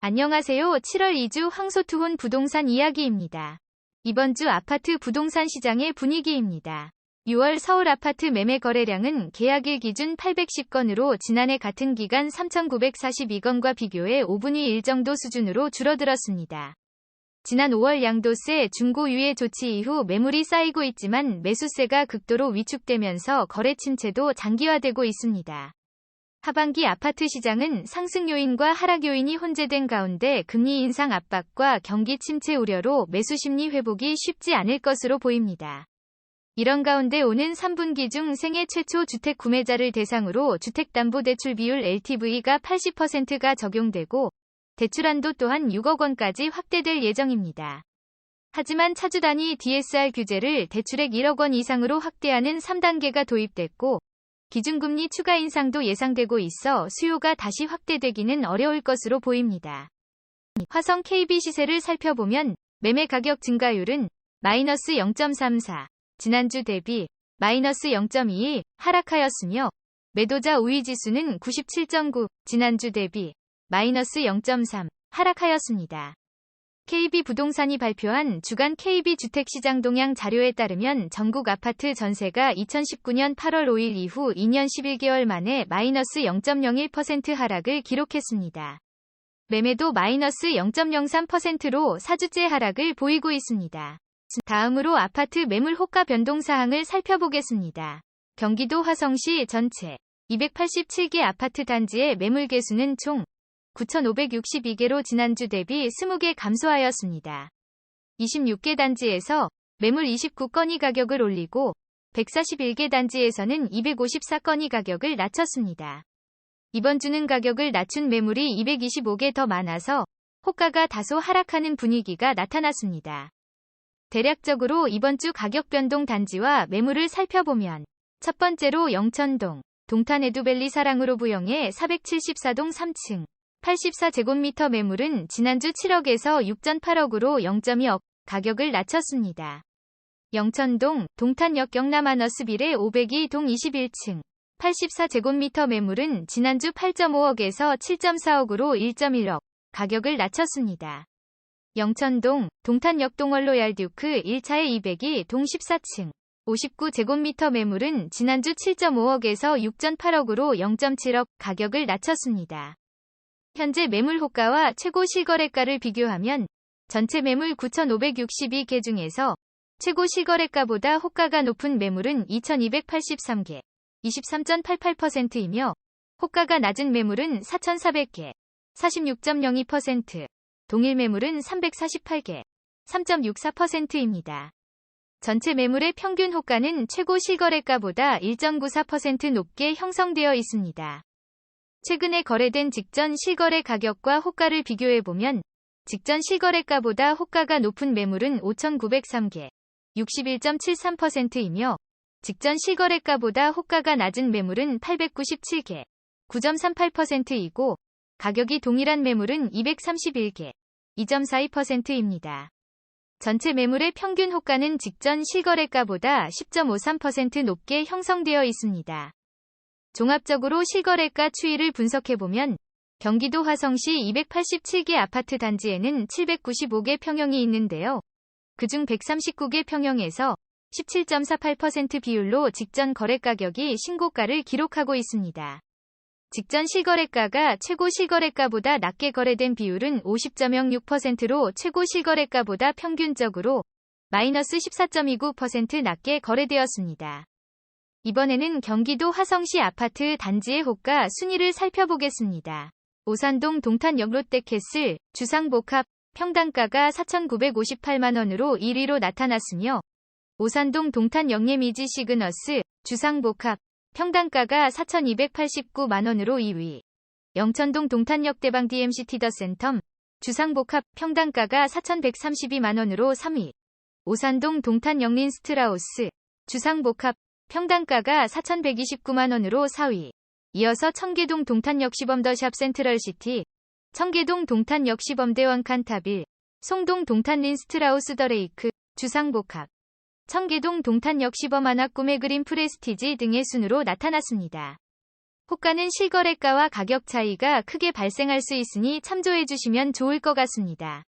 안녕하세요. 7월 2주 황소투혼 부동산 이야기입니다. 이번 주 아파트 부동산 시장의 분위기입니다. 6월 서울 아파트 매매 거래량은 계약일 기준 810건으로 지난해 같은 기간 3,942건과 비교해 5분의 1 정도 수준으로 줄어들었습니다. 지난 5월 양도세 중고 유예 조치 이후 매물이 쌓이고 있지만 매수세가 극도로 위축되면서 거래 침체도 장기화되고 있습니다. 하반기 아파트 시장은 상승 요인과 하락 요인이 혼재된 가운데 금리 인상 압박과 경기 침체 우려로 매수 심리 회복이 쉽지 않을 것으로 보입니다. 이런 가운데 오는 3분기 중 생애 최초 주택 구매자를 대상으로 주택담보대출 비율 LTV가 80%가 적용되고 대출한도 또한 6억 원까지 확대될 예정입니다. 하지만 차주 단위 DSR 규제를 대출액 1억 원 이상으로 확대하는 3단계가 도입됐고 기준금리 추가 인상도 예상되고 있어 수요가 다시 확대되기는 어려울 것으로 보입니다. 화성 KB 시세를 살펴보면 매매 가격 증가율은 마이너스 0.34, 지난주 대비 마이너스 0.21 하락하였으며 매도자 우위 지수는 97.9, 지난주 대비 마이너스 0.3 하락하였습니다. KB 부동산이 발표한 주간 KB 주택시장 동향 자료에 따르면 전국 아파트 전세가 2019년 8월 5일 이후 2년 11개월 만에 마이너스 0.01% 하락을 기록했습니다. 매매도 마이너스 0.03%로 4주째 하락을 보이고 있습니다. 다음으로 아파트 매물 호가 변동 사항을 살펴보겠습니다. 경기도 화성시 전체 287개 아파트 단지의 매물 개수는 총 9,562개로 지난주 대비 20개 감소하였습니다. 26개 단지에서 매물 29건이 가격을 올리고 141개 단지에서는 254건이 가격을 낮췄습니다. 이번 주는 가격을 낮춘 매물이 225개 더 많아서 호가가 다소 하락하는 분위기가 나타났습니다. 대략적으로 이번 주 가격 변동 단지와 매물을 살펴보면 첫 번째로 영천동, 동탄 에두밸리 사랑으로 부영해 474동 3층, 84제곱미터 매물은 지난주 7억에서 6.8억으로 0.2억 가격을 낮췄습니다. 영천동, 동탄역 경남아너스빌의 502 동 21층, 84제곱미터 매물은 지난주 8.5억에서 7.4억으로 1.1억 가격을 낮췄습니다. 영천동, 동탄역 동월로 얄 듀크 1차의 200이 동 14층, 59제곱미터 매물은 지난주 7.5억에서 6.8억으로 0.7억 가격을 낮췄습니다. 현재 매물 호가와 최고 실거래가를 비교하면 전체 매물 9,562개 중에서 최고 실거래가보다 호가가 높은 매물은 2,283개, 23.88%이며 호가가 낮은 매물은 4,400개, 46.02%, 동일 매물은 348개, 3.64%입니다. 전체 매물의 평균 호가는 최고 실거래가보다 1.94% 높게 형성되어 있습니다. 최근에 거래된 직전 실거래 가격과 호가를 비교해보면 직전 실거래가보다 호가가 높은 매물은 5,903개, 61.73%이며 직전 실거래가보다 호가가 낮은 매물은 897개, 9.38%이고 가격이 동일한 매물은 231개, 2.42%입니다. 전체 매물의 평균 호가는 직전 실거래가보다 10.53% 높게 형성되어 있습니다. 종합적으로 실거래가 추이를 분석해보면 경기도 화성시 287개 아파트 단지에는 795개 평형이 있는데요. 그중 139개 평형에서 17.48% 비율로 직전 거래 가격이 신고가를 기록하고 있습니다. 직전 실거래가가 최고 실거래가보다 낮게 거래된 비율은 50.06%로 최고 실거래가보다 평균적으로 마이너스 14.29% 낮게 거래되었습니다. 이번에는 경기도 화성시 아파트 단지의 호가 순위를 살펴보겠습니다. 오산동 동탄역 롯데캐슬, 주상복합, 평당가가 4,958만원으로 1위로 나타났으며 오산동 동탄 영예미지 시그너스, 주상복합, 평당가가 4,289만원으로 2위. 영천동 동탄역 대방 DMC 티더센텀, 주상복합, 평당가가 4,132만원으로 3위. 오산동 동탄 영린 스트라우스, 주상복합, 평당가가 4,129만원으로 4위. 이어서 청계동 동탄역 시범더샵 센트럴시티, 청계동 동탄역 시범대원 칸타빌, 송동 동탄 린스트라우스 더레이크, 주상복합, 청계동 동탄역 시범 하나 꿈의 그린 프레스티지 등의 순으로 나타났습니다. 호가는 실거래가와 가격 차이가 크게 발생할 수 있으니 참조해 주시면 좋을 것 같습니다.